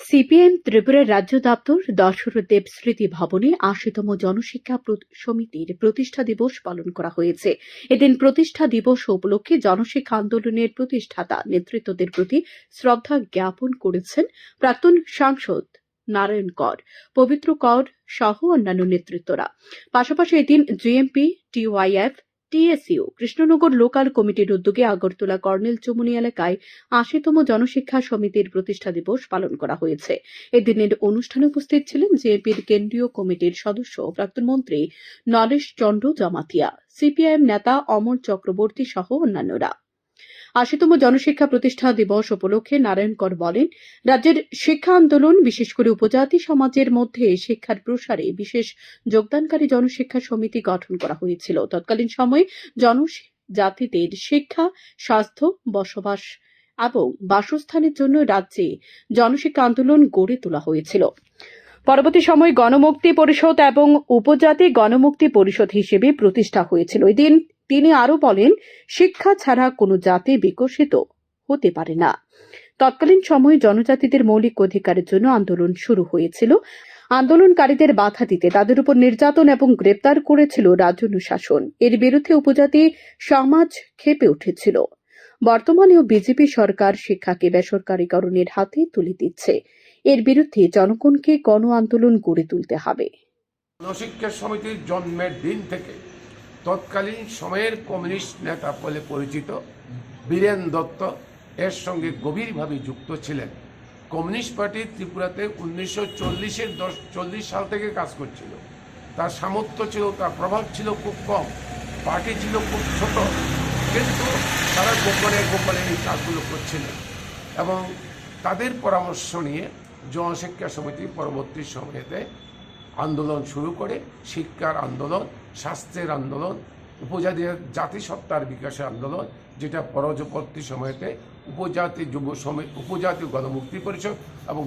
CPM ত্রিপুরার রাজ্য দপ্তর দশরথদেব স্মৃতি ভবনে আশিতম জনশিক্ষা সমিতির প্রতিষ্ঠা দিবস পালন করা হয়েছে। এদিন প্রতিষ্ঠা দিবস উপলক্ষে জনশিক্ষা আন্দোলনের প্রতিষ্ঠাতা নেতৃত্বদের প্রতি শ্রদ্ধা জ্ঞাপন করেছেন প্রাক্তন সাংসদ নারায়ণ কর, পবিত্র কর সহ অন্যান্য নেতৃত্বরা। পাশাপাশি এদিন GMP TYF TSU, Krishnanagar local কমিটির উদ্যোগে আগরতলা কর্নেল চুমুনি এলাকায় আশিতম জনশিক্ষা সমিতির প্রতিষ্ঠা দিবস পালন করা হয়েছে। এদিনের অনুষ্ঠানে উপস্থিত ছিলেন জেএপির কেন্দ্রীয় কমিটির সদস্য প্রাক্তন মন্ত্রী নরেশ চন্দ্র জামাতিয়া, সিপিআইএম নেতা অমর চক্রবর্তী সহ অন্যান্যরা। আশিতম জনশিক্ষা প্রতিষ্ঠা দিবস উপলক্ষে নারায়ণ কর বলেন, রাজ্যের শিক্ষা আন্দোলন, বিশেষ করে উপজাতি সমাজের মধ্যে শিক্ষার প্রসারে বিশেষ যোগদানকারী জনশিক্ষা সমিতি গঠন করা হয়েছিল। তৎকালীন সময়ে জনজাতিদের শিক্ষা, স্বাস্থ্য, বসবাস এবং বাসস্থানের জন্য রাজ্যে জনশিক্ষা আন্দোলন গড়ে তোলা হয়েছিল। পরবর্তী সময় গণমুক্তি পরিষদ এবং উপজাতি গণমুক্তি পরিষদ হিসেবে প্রতিষ্ঠা হয়েছিল। এদিন তিনি আরও বলেন, শিক্ষা ছাড়া কোনো জাতি বিকশিত হতে পারে না। তৎকালীন সময়ে জনজাতিদের মৌলিক অধিকারের জন্য আন্দোলন শুরু হয়েছিল। আন্দোলনকারীদের বাধা দিতে তাদের উপর নির্যাতন এবং গ্রেপ্তার করেছিল রাজন্য শাসন এর বিরুদ্ধে উপজাতি সমাজ খেপে উঠেছিল। বর্তমানেও বিজেপি সরকার শিক্ষাকে বেসরকারীকরণের হাতে তুলে দিচ্ছে। এর বিরুদ্ধে জনগণকে গণ আন্দোলন গড়ে তুলতে হবে। সমিতির জন্মের দিন থেকে তৎকালীন সময়ের কমিউনিস্ট নেতা বলে পরিচিত বীরেন দত্ত এর সঙ্গে গভীরভাবে যুক্ত ছিলেন। কমিউনিস্ট পার্টি ত্রিপুরাতে উনিশশো চল্লিশের দশ, চল্লিশ সাল থেকে কাজ করছিল। তার সামর্থ্য ছিল, তার প্রভাব ছিল খুব কম, পার্টি ছিল খুব ছোট, কিন্তু তারা গোপনে গোপনে এই কাজগুলো করছিলেন এবং তাদের পরামর্শ নিয়ে জনশিক্ষা সমিতি পরবর্তী সময়েতে আন্দোলন শুরু করে, শিক্ষার আন্দোলন স্বাস্থ্যের আন্দোলন উপজাতি জাতিসত্তার বিকাশের আন্দোলন, যেটা পরবর্তী সময়তে উপজাতি যুব সমিতি, উপজাতি গণমুক্তি পরিষদ এবং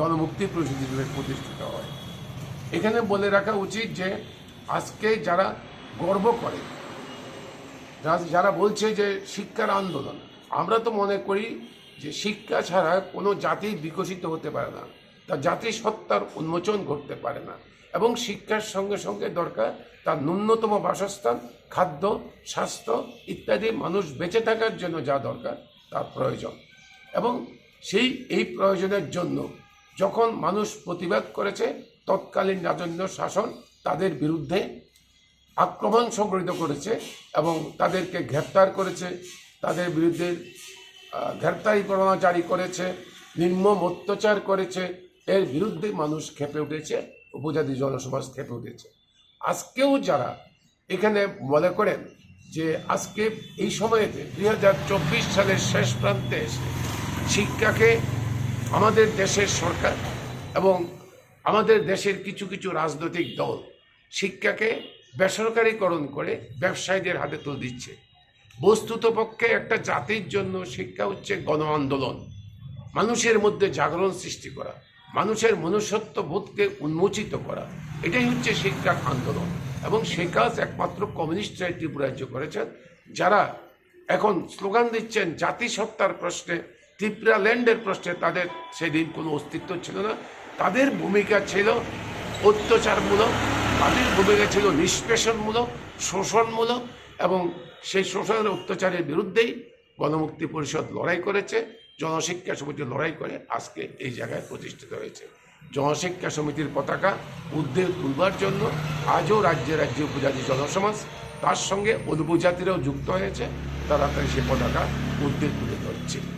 গণমুক্তি পরিষদ হিসেবে প্রতিষ্ঠিত হয়। এখানে বলে রাখা উচিত যে, আজকে যারা গর্ব করে, যারা বলছে যে শিক্ষার আন্দোলন, আমরা তো মনে করি যে শিক্ষা ছাড়া কোনো জাতি বিকশিত হতে পারে না। তা জাতিসত্তার উন্মোচন করতে পারে না। এবং শিক্ষার সঙ্গে সঙ্গে দরকার তার ন্যূনতম বাসস্থান, খাদ্য, স্বাস্থ্য ইত্যাদি মানুষ বেঁচে থাকার জন্য যা দরকার তার প্রয়োজন। এবং সেই, এই প্রয়োজনের জন্য যখন মানুষ প্রতিবাদ করেছে, তৎকালীন রাজন্য শাসন তাদের বিরুদ্ধে আক্রমণ সংগঠিত করেছে এবং তাদেরকে গ্রেপ্তার করেছে, তাদের বিরুদ্ধে গ্রেপ্তারি পরোয়ানা জারি করেছে নির্মম অত্যাচার করেছে, এর বিরুদ্ধে মানুষ খেপে উঠেছে। উপজাতি জনসমাজ খেপে উঠেছে। আজকেও যারা এখানে মনে করেন যে আজকে এই সময়েতে দুই হাজার চব্বিশ সালের শেষ প্রান্তে এসে শিক্ষাকে আমাদের দেশের সরকার এবং আমাদের দেশের কিছু কিছু রাজনৈতিক দল শিক্ষাকে বেসরকারীকরণ করে ব্যবসায়ীদের হাতে তুলে দিচ্ছে। বস্তুত পক্ষে একটা জাতির জন্য শিক্ষা হচ্ছে গণ আন্দোলন। মানুষের মধ্যে জাগরণ সৃষ্টি করা। মানুষের মনুষ্যত্ব বোধকে উন্মোচিত করা। এটাই হচ্ছে শিক্ষার আন্দোলন। এবং সেই কাজ একমাত্র কমিউনিস্টরাই ত্রিপুরা রাজ্য করেছেন, যারা এখন স্লোগান দিচ্ছেন জাতিসত্তার প্রশ্নে, ত্রিপুরা ল্যান্ডের প্রশ্নে তাদের সেদিন কোনো অস্তিত্ব ছিল না। তাদের ভূমিকা ছিল অত্যাচারমূলক, তাদের ভূমিকা ছিল নিষ্পেষণমূলক, শোষণমূলক এবং সেই শোষণের অত্যাচারের বিরুদ্ধেই গণমুক্তি পরিষদ লড়াই করেছে। জনশিক্ষা সমিতি লড়াই করে আজকে এই জায়গায় প্রতিষ্ঠিত হয়েছে। জনশিক্ষা সমিতির পতাকা উদ্বেগ তুলবার জন্য আজও রাজ্যে রাজ্যে উপজাতি জনসমাজ, তার সঙ্গে উপজাতিরাও যুক্ত হয়েছে, তারা তাই সে পতাকা উদ্বেগ তুলে ধরছে।